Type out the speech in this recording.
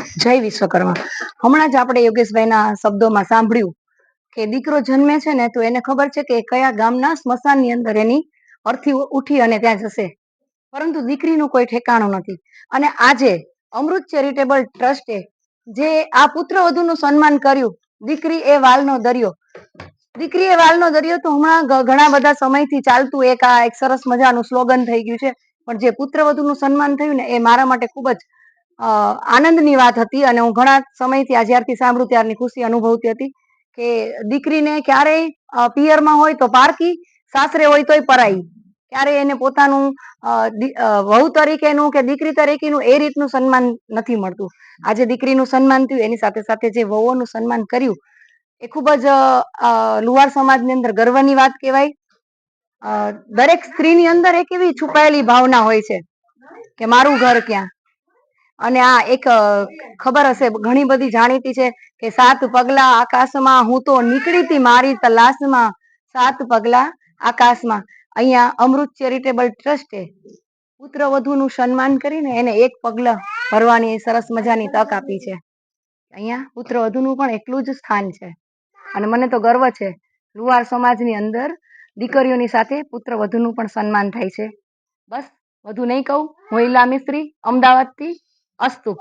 જય વિશ્વકર્મા. હમણાં જ આપણે યોગેશભાઈના શબ્દોમાં સાંભળ્યું કે દીકરો જન્મે છે ને તો એને ખબર છે કે કયા ગામના સ્મશાનની અંદર એની અર્થી ઉઠી અને ત્યાં જશે. પરંતુ દીકરીનું કોઈ ઠેકાણું નથી. અને આજે અમૃત ચેરિટેબલ ટ્રસ્ટે જે આ પુત્ર વધુનું સન્માન કર્યું, દીકરી એ વાલનો દરિયો. દીકરી એ વાલનો દરિયો તો હમણાં ઘણા બધા સમયથી ચાલતું એક આ એક સરસ મજાનું સ્લોગન થઈ ગયું છે. પણ જે પુત્ર વધુનું સન્માન થયું ને એ મારા માટે ખૂબ જ આનંદની વાત હતી અને હું ઘણા સમયથી આ જ્યારથી સાંભળું ત્યારની ખુશી અનુભવતી હતી કે દીકરીને ક્યારેય પિયરમાં હોય તો પારકી સાસરે હોય તોય પરાઈ. ક્યારેય એને પોતાનું વહુ તરીકેનું કે દીકરી તરીકેનું એ રીતનું સન્માન નથી મળતું. આજે દીકરીનું સન્માન થયું, એની સાથે સાથે જે વહુઓનું સન્માન કર્યું, એ ખૂબ જ લુહાર સમાજની અંદર ગર્વની વાત કહેવાય. દરેક સ્ત્રીની અંદર એક એવી છુપાયેલી ભાવના હોય છે કે મારું ઘર ક્યાં? અને આ એક ખબર હશે, ઘણી બધી જાણીતી છે કે સાત પગલા આકાશમાં, હું તો નીકળી તી મારી તલાશમાં. સાત પગલા આકાશમાં. અહીંયા અમૃત ચેરિટેબલ ટ્રસ્ટે પુત્ર વધુનું સન્માન કરીને એને એક પગલા ભરવાની સરસ મજાની તક આપી છે. અહીંયા પુત્ર વધુનું પણ એટલું જ સ્થાન છે. અને મને તો ગર્વ છે. લુહાર સમાજની અંદર દીકરીઓની સાથે પુત્ર વધુનું પણ સન્માન થાય છે. બસ, વધુ નહીં કહું. હું ઈલા મિસ્ત્રી, અમદાવાદથી અસ્તુ